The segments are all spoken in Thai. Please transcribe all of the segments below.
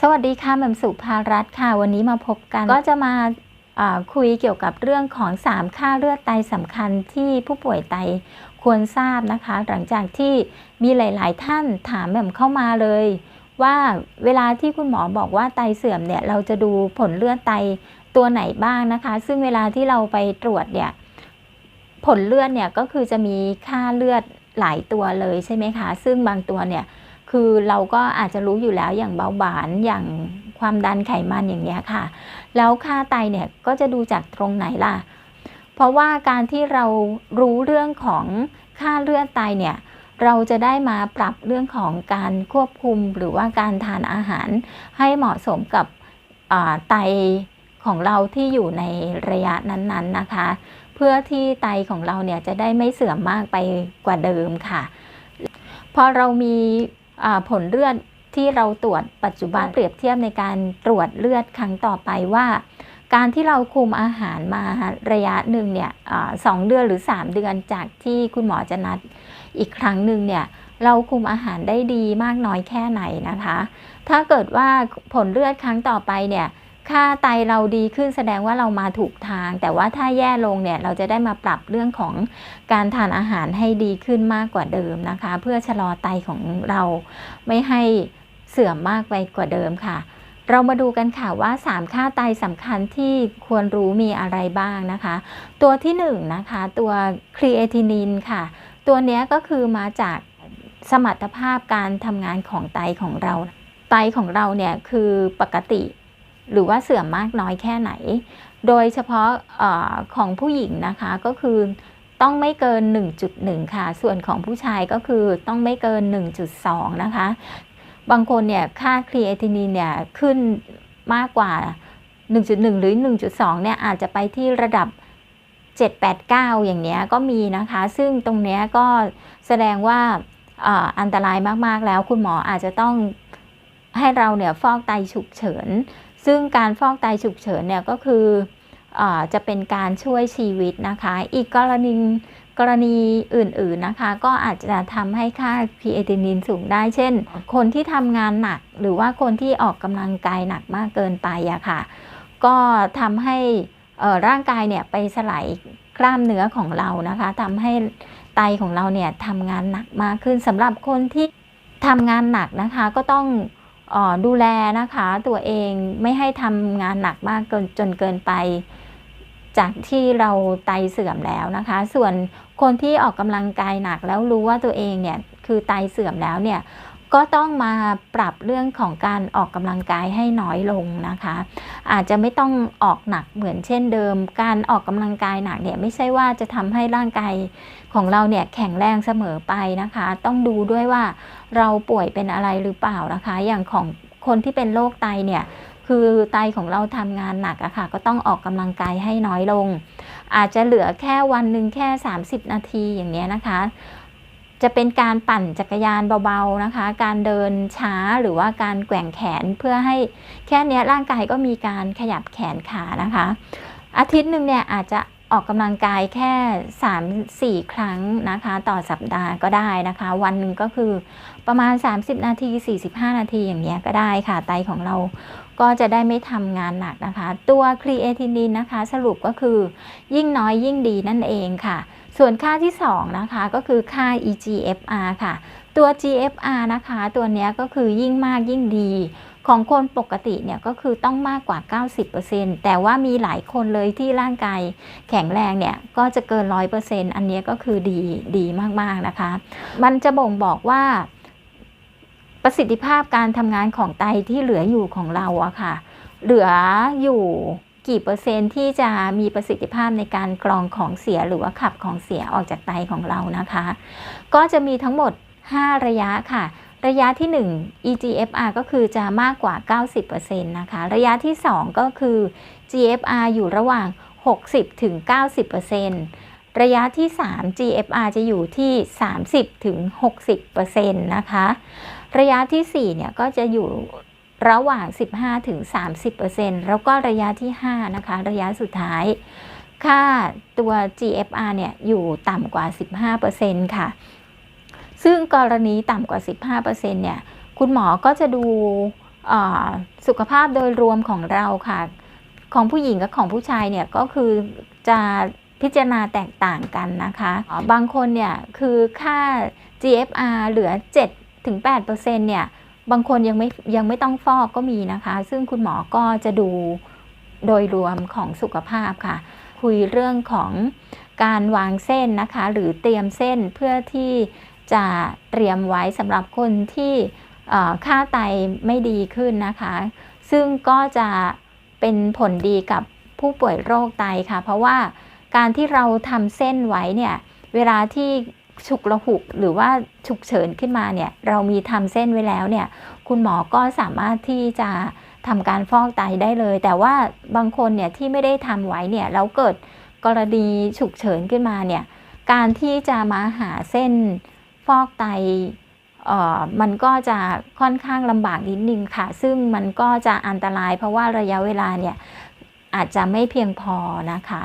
สวัสดีค่ะแหม่มสุภารัตน์ค่ะ วันนี้มาพบกัน ก็จะมาคุยเกี่ยวกับเรื่องของ 3 ค่าเลือดไตสำคัญที่ผู้ป่วยไตควรทราบนะคะ หลังจากที่มีหลาย ๆ ท่านถามแหม่มเข้ามาเลย ว่าเวลาที่คุณหมอบอกว่าไตเสื่อมเนี่ยเราจะดูผลเลือดไตตัวไหนบ้างนะคะ ซึ่งเวลาที่เราไปตรวจเนี่ยผลเลือดเนี่ยก็คือจะมีค่าเลือดหลายตัวเลยใช่ไหมคะ ซึ่งบางตัวเนี่ย คือเราก็อาจจะรู้อยู่แล้วอย่างเบาหวานอย่างความดันไขมันอย่างเงี้ยค่ะ แล้วค่าไตเนี่ยก็จะดูจากตรงไหนล่ะ เพราะว่าการที่เรารู้เรื่องของค่าเลือดไตเนี่ยเราจะได้มาปรับเรื่องของการควบคุมหรือว่าการทานอาหารให้เหมาะสมกับไตของเราที่อยู่ในระยะนั้นๆนะคะ เพื่อที่ไตของเราเนี่ยจะได้ไม่เสื่อมมากไปกว่าเดิมค่ะ พอเรามี ผลเลือดที่เราตรวจปัจจุบันเปรียบเทียบในการตรวจเลือดครั้งต่อไปว่า การที่เราคุมอาหารมาระยะหนึ่งเนี่ยอาสองเดือนหรือ 3 เดือนจากที่คุณหมอจะนัดอีกครั้งหนึ่งเนี่ยเราคุมอาหารได้ดีมากน้อยแค่ไหนนะคะ ถ้าเกิดว่าผลเลือดครั้งต่อไปเนี่ย ค่าไตเราดีขึ้นแสดงว่าเรามาถูกทาง แต่ว่าถ้าแย่ลงเนี่ยเราจะได้มาปรับเรื่องของการทานอาหารให้ดีขึ้นมากกว่าเดิมนะคะ เพื่อชะลอไตของเราไม่ให้เสื่อมมากไปกว่าเดิมค่ะ เรามาดูกันค่ะว่า 3 ค่าไตสำคัญที่ควรรู้มีอะไรบ้างนะคะ ตัวที่1นนะคะตัวครีเอทินินค่ะ ตัวนี้ก็คือมาจากสมรรถภาพการทำงานของไตของเรา ไตของเราเนี่ยคือปกติ หรือว่าเสื่อมมากน้อยแค่ไหน โดยเฉพาะอของผู้หญิงนะคะก็คือต้องไม่เกิน 1.1 ค่ะ ส่วนของผู้ชายก็คือต้องไม่เกิน 1.2 นะคะ บางคนเนี่ยค่าครีเอทินินเนี่ยขึ้นมากกว่า 1.1 หรือ 1.2 เนี่ยอาจจะไปที่ระดับ 789 อย่างเนี้ยก็มีนะคะ ซึ่งตรงเนี้ยก็แสดงว่าอ่าอันตรายมาก ๆ แล้วคุณหมออาจจะต้องให้เราเนี่ยฟอกไตฉุกเฉิน ซึ่งการฟอกไตฉุกเฉินเนี่ยก็คืออจะเป็นการช่วยชีวิตนะคะ อีกกรณีกรณีอื่นๆนะคะ ก็อาจจะทำให้ค่าครีเอทินินสูงได้ เช่น คนที่ทำงานหนัก หรือว่าคนที่ออกกำลังกายหนักมากเกินไปอะค่ะ ก็ทำให้ร่างกายเนี่ยไปสลายกล้ามเนื้อของเรานะคะทำให้ไตของเราเนี่ยทำงานหนักมากขึ้นสำหรับคนที่ทำงานหนักนะคะก็ต้อง ดูแลนะคะตัวเองไม่ให้ทำงานหนักมากเกินจนเกินไป จากที่เราไตเสื่อมแล้วนะคะ ส่วนคนที่ออกกำลังกายหนักแล้วรู้ว่าตัวเองเนี่ยคือไตเสื่อมแล้วเนี่ยก็ต้องมาปรับเรื่องของการออกกำลังกายให้น้อยลงนะคะ อาจจะไม่ต้องออกหนักเหมือนเช่นเดิม การออกกำลังกายหนักเนี่ยไม่ใช่ว่าจะทำให้ร่างกายของเราเนี่ยแข็งแรงเสมอไปนะคะ ต้องดูด้วยว่า เราป่วยเป็นอะไรหรือเปล่านะคะ อย่างของคนที่เป็นโรคไตเนี่ย คือไตของเราทำงานหนักอะค่ะ ก็ต้องออกกำลังกายให้น้อยลง อาจจะเหลือแค่วันหนึ่งแค่ 30 นาทีอย่างเงี้ยนะคะ จะเป็นการปั่นจักรยานเบาๆนะคะ การเดินช้าหรือว่าการแกว่งแขนเพื่อให้แค่นี้ร่างกายก็มีการขยับแขนขานะคะ อาทิตย์หนึ่งเนี่ยอาจจะ ออกกำลังกายแค่ 3-4 ครั้งนะคะ ต่อสัปดาห์ก็ได้นะคะ วันหนึ่งก็คือประมาณ 30 นาที 45 นาทีอย่างเงี้ยก็ได้ค่ะไตของเราก็จะได้ไม่ทำงานหนักนะคะ ตัวครีเอทินินนะคะ สรุปก็คือยิ่งน้อยยิ่งดีนั่นเองค่ะ ส่วนค่าที่ 2 นะคะ ก็คือค่า EGFR ค่ะ ตัว GFR นะคะ ตัวเนี้ยก็คือยิ่งมากยิ่งดี ของคนปกติเนี่ยก็คือต้องมากกว่า 90%แต่ว่ามีหลายคนเลยที่ร่างกายแข็งแรงเนี่ยก็จะเกิน 100%อันเนี้ก็คือดีดีมากๆนะคะ มันจะบ่งบอกว่าประสิทธิภาพการทำงานของไตที่เหลืออยู่ของเราอะค่ะ เหลืออยู่กี่เปอร์เซ็นต์ที่จะมีประสิทธิภาพในการกรองของเสียหรือว่าขับของเสียออกจากไตของเรานะคะ ก็จะมีทั้งหมด 5 ระยะค่ะ ระยะที่ 1 EGFR ก็คือจะมากกว่า 90%นะคะ ระยะที่ 2 ก็คือ GFR อยู่ระหว่าง 60ถึง90%ระยะที่ 3 GFR จะอยู่ที่30ถึง60%นะคะ ระยะที่ 4 เนี่ยก็จะอยู่ระหว่าง 15ถึง30%แล้วก็ระยะที่ 5 นะคะ ระยะสุดท้าย ค่าตัว GFR เนี่ยอยู่ต่ำกว่า 15%ค่ะ ซึ่งกรณีต่ำกว่า 15%เนี่ย คุณหมอก็จะดูสุขภาพโดยรวมของเราค่ะ ของผู้หญิงกับของผู้ชายเนี่ยก็คือจะพิจารณาแตกต่างกันนะคะ บางคนเนี่ยคือค่า GFR เหลือ 7-8%เนี่ยบางคนยังไม่ยังไม่ต้องฟอกก็มีนะคะ ซึ่งคุณหมอก็จะดูโดยรวมของสุขภาพค่ะ คุยเรื่องของการวางเส้นนะคะ หรือเตรียมเส้นเพื่อที่ จะเตรียมไว้สำหรับคนที่ค่าไตไม่ดีขึ้นนะคะ ซึ่งก็จะเป็นผลดีกับผู้ป่วยโรคไตค่ะ เพราะว่าการที่เราทำเส้นไว้เนี่ยเวลาที่ฉุกละหุกหรือว่าฉุกเฉินขึ้นมาเนี่ยเรามีทำเส้นไว้แล้วเนี่ยคุณหมอก็สามารถที่จะทำการฟอกไตได้เลย แต่ว่าบางคนเนี่ยที่ไม่ได้ทำไว้เนี่ยแล้วเกิดกรณีฉุกเฉินขึ้นมาเนี่ยการที่จะมาหาเส้น ฟอกไตมันก็จะค่อนข้างลำบากนิดนึงค่ะ ซึ่งมันก็จะอันตราย เพราะว่าระยะเวลาเนี่ยอาจจะไม่เพียงพอนะคะ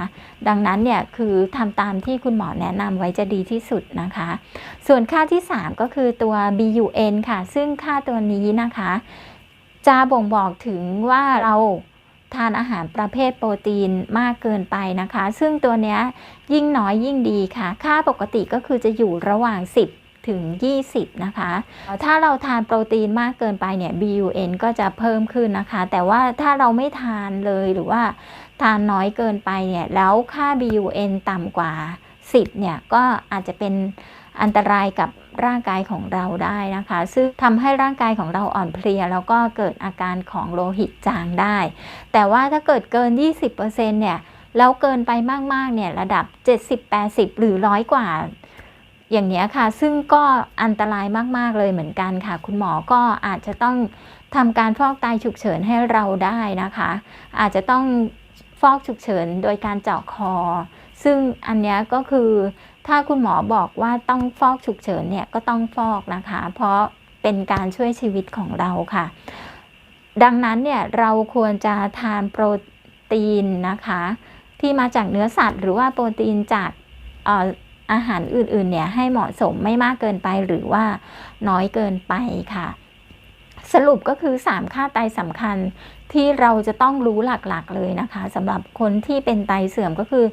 ดังนั้นเนี่ยคือทำตามที่คุณหมอแนะนำไว้จะดีที่สุดนะคะ ส่วนค่าที่ 3 ก็คือตัว BUN ค่ะ ซึ่งค่าตัวนี้นะคะ จะบ่งบอกถึงว่าเราทานอาหารประเภทโปรตีนมากเกินไปนะคะ ซึ่งตัวเนี้ยยิ่งน้อยยิ่งดีค่ะ ค่าปกติก็คือจะอยู่ระหว่าง 10 ถึง 20 นะคะ ถ้าเราทานโปรตีนมากเกินไปเนี่ย BUN ก็จะเพิ่มขึ้นนะคะ แต่ว่าถ้าเราไม่ทานเลยหรือว่าทานน้อยเกินไปเนี่ย แล้วค่า BUN ต่ำกว่า 10 เนี่ย ก็อาจจะเป็นอันตรายกับร่างกายของเราได้นะคะ ซึ่งทำให้ร่างกายของเราอ่อนเพลีย แล้วก็เกิดอาการของโลหิตจางได้ แต่ว่าถ้าเกิดเกิน 20%เนี่ยแล้วเกินไปมาก ๆ เนี่ย ระดับ 70-80 หรือร้อยกว่า อย่างนี้ค่ะ ซึ่งก็อันตรายมากๆเลยเหมือนกันค่ะ คุณหมอก็อาจจะต้องทำการฟอกไตฉุกเฉินให้เราได้นะคะ อาจจะต้องฟอกฉุกเฉินโดยการเจาะคอ ซึ่งอันนี้ก็คือถ้าคุณหมอบอกว่าต้องฟอกฉุกเฉินเนี่ยก็ต้องฟอกนะคะ เพราะเป็นการช่วยชีวิตของเราค่ะ ดังนั้นเนี่ยเราควรจะทานโปรตีนนะคะ ที่มาจากเนื้อสัตว์ หรือว่าโปรตีนจากเอาหารอื่นๆเนี่ยให้เหมาะสมไม่มากเกินไปหรือว่าน้อยเกินไปค่ะ สรุปก็คือ 3 ค่าไตสำคัญที่เราจะต้องรู้หลักๆเลยนะคะสำหรับคนที่เป็นไตเสื่อมก็คือ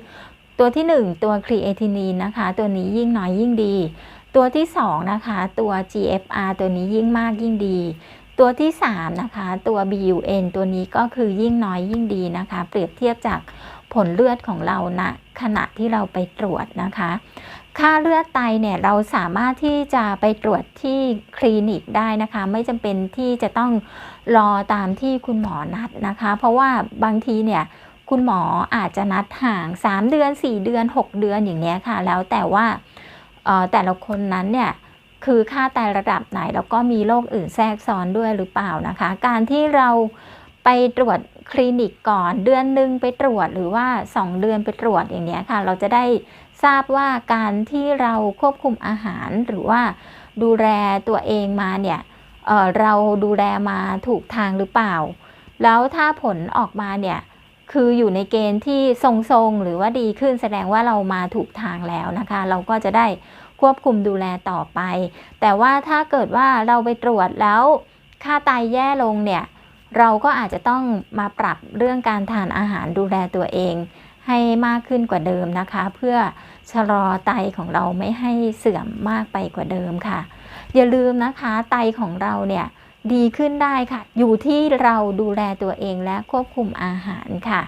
ตัวที่ 1 ตัวครีเอทินีนนะคะ ตัวนี้ยิ่งน้อยยิ่งดี ตัวที่2นะคะตัว GFR ตัวนี้ยิ่งมากยิ่งดีตัวที่ 3 นะคะ ตัว BUN ตัวนี้ก็คือยิ่งน้อยยิ่งดีนะคะ เปรียบเทียบจาก ผลเลือดของเราณนะขณะที่เราไปตรวจนะคะ ค่าเลือดไตเนี่ยเราสามารถที่จะไปตรวจที่คลินิกได้นะคะ ไม่จำเป็นที่จะต้องรอตามที่คุณหมอนัดนะคะ เพราะว่าบางทีเนี่ยคุณหมออาจจะนัดห่าง 3 เดือน 4 เดือน 6 เดือนอย่างเนี้ยค่ะ แล้วแต่ว่าแต่ละคนนั้นเนี่ยคือค่าไตระดับไหนแล้วก็มีโรคอื่นแทรกซ้อนด้วยหรือเปล่านะคะ การที่เราไปตรวจ คลินิกก่อนเดือนหนึ่งไปตรวจหรือว่า 2 เดือนไปตรวจอย่างเนี้ยค่ะ เราจะได้ทราบว่าการที่เราควบคุมอาหารหรือว่าดูแลตัวเองมาเนี่ยเเราดูแลมาถูกทางหรือเปล่า แล้วถ้าผลออกมาเนี่ยคืออยู่ในเกณฑ์ที่ทรงๆ หรือว่าดีขึ้นแสดงว่าเรามาถูกทางแล้วนะคะ เราก็จะได้ควบคุมดูแลต่อไป แต่ว่าถ้าเกิดว่าเราไปตรวจแล้วค่าไตแย่ลงเนี่ย เราก็อาจจะต้องมาปรับเรื่องการทานอาหารดูแลตัวเอง ให้มากขึ้นกว่าเดิมนะคะ เพื่อชะลอไตของเราไม่ให้เสื่อมมากไปกว่าเดิมค่ะ อย่าลืมนะคะไตของเราเนี่ยดีขึ้นได้ค่ะ อยู่ที่เราดูแลตัวเองและควบคุมอาหารค่ะ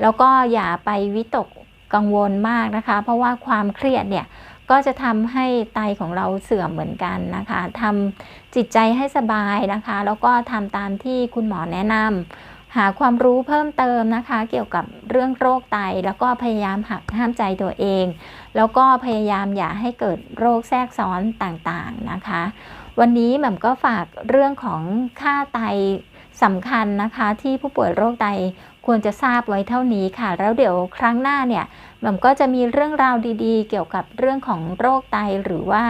แล้วก็อย่าไปวิตกกังวลมากนะคะ เพราะว่าความเครียดเนี่ยก็จะทำให้ไตของเราเสื่อมเหมือนกันนะคะทำ จิตใจให้สบายนะคะ แล้วก็ทำตามที่คุณหมอแนะนำหาความรู้เพิ่มเติมนะคะ เกี่ยวกับเรื่องโรคไต แล้วก็พยายามหักห้ามใจตัวเอง แล้วก็พยายามอย่าให้เกิดโรคแทรกซ้อนต่างๆนะคะ วันนี้แหม่มก็ฝากเรื่องของค่าไตสำคัญนะคะที่ผู้ป่วยโรคไตควรจะทราบไว้เท่านี้ค่ะ แล้วเดี๋ยวครั้งหน้าเนี่ยแหม่มก็จะมีเรื่องราวดีๆ เกี่ยวกับเรื่องของโรคไตหรือว่า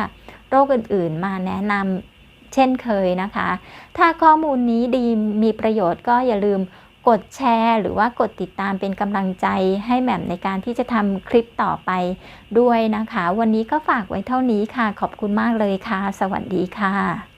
โรคอื่นๆ มาแนะนำ เช่นเคยนะคะ ถ้าข้อมูลนี้ดีมีประโยชน์ก็อย่าลืมกดแชร์ หรือว่ากดติดตามเป็นกำลังใจให้แหม่มในการที่จะทำคลิปต่อไปด้วยนะคะ วันนี้ก็ฝากไว้เท่านี้ค่ะ ขอบคุณมากเลยค่ะ สวัสดีค่ะ